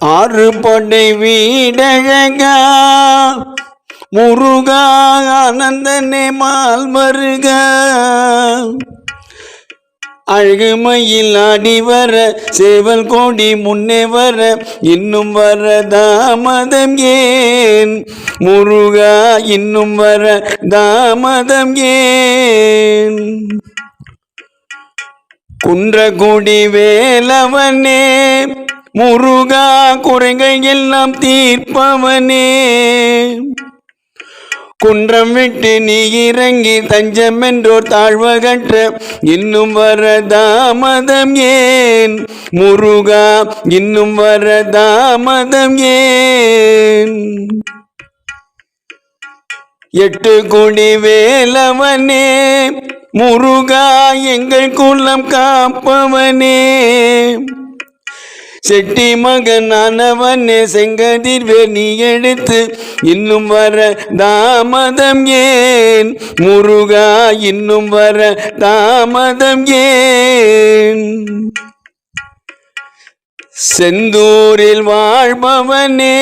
ஆறு படை வீடழகா. முருகா ஆனந்தனே மால் மருக. அழகுமையில் ஆடி வர சேவல் கோடி முன்னே வர இன்னும் வர தாமதம் ஏன்? முருகா இன்னும் வர தாமதம் ஏன்? குன்றகுடி வேலவனே முருகா குறைகள் எல்லாம் தீர்ப்பவனே. குன்றம் விட்டு நீ இறங்கி தஞ்சம் என்றோர் தாழ்வகற்ற இன்னும் வர தாமதம் ஏன்? முருகா இன்னும் வர தாமதம் ஏன்? எட்டு குடி வேலவனே. முருகா எங்கள் குலம் காப்பவனே. செட்டி மகனானவனே செங்கதிர்வே நீ எடுத்து இன்னும் வர தாமதம் ஏன்? முருகா இன்னும் வர தாமதம் ஏன்? செந்தூரில் வாழ்பவனே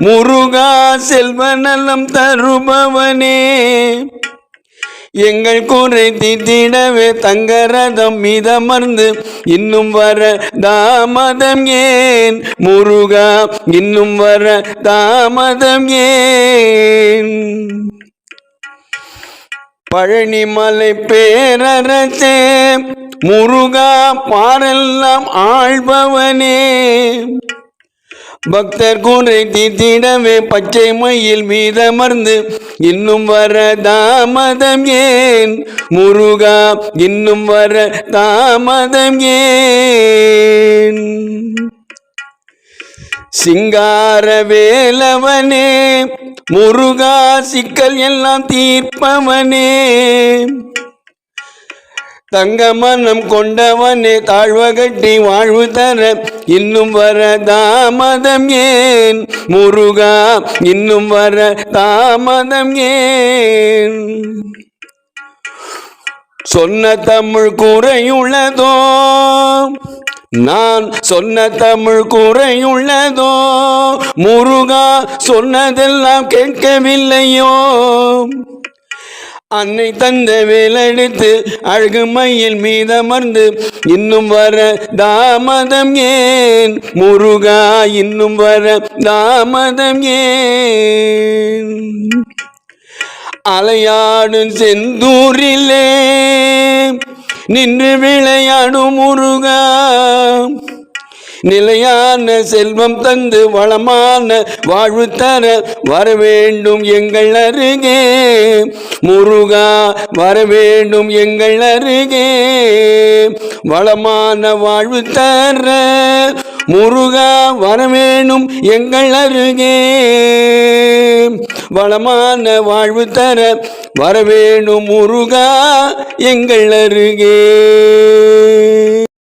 முருகா செல்வநலம் தருபவனே. எங்கள் கூரை தீட்டிடவே தங்க ரதம் மீதமர்ந்து இன்னும் வர தாமதம் ஏன்? முருகா இன்னும் வர தாமதம் ஏன்? பழனிமலை பேரரசே முருகா பாரெல்லாம் ஆழ்பவனே. பக்தர் குறை தீர்த்திடவே பச்சை மயில் மீதமர்ந்து இன்னும் வர தாமதம் ஏன்? முருகா இன்னும் வர தாமதம் ஏன்? சிங்கார வேலவனே முருகா சிக்கல் எல்லாம் தீர்ப்பவனே தங்க மனம் கொண்டவனே தாழ்வகட்டி வாழ்வு தர இன்னும் வர தாமதம் ஏன்? முருகா இன்னும் வர தாமதம் ஏன்? சொன்ன தமிழ் குறையுள்ளதோ? நான் சொன்ன தமிழ் குறையுள்ளதோ? முருகா சொன்னதெல்லாம் கேட்கவில்லையோ? அன்னை தந்த வேலெடுத்து அழகு மயில் மீதமர்ந்து இன்னும் வர தாமதம் ஏன்? முருகா இன்னும் வர தாமதம் ஏன்? அலையாடும் செந்தூரிலே நின்று விளையாடும் முருகா நிலையான செல்வம் தந்து வளமான வாழ்வு தர வர வேண்டும் எங்கள் அருகே. முருகா வர வேண்டும் எங்கள் அருகே. வளமான வாழ்வு தர முருகா வர வேணும் எங்கள் அருகே. வளமான வாழ்வு தர வர வேணும் முருகா எங்கள் அருகே.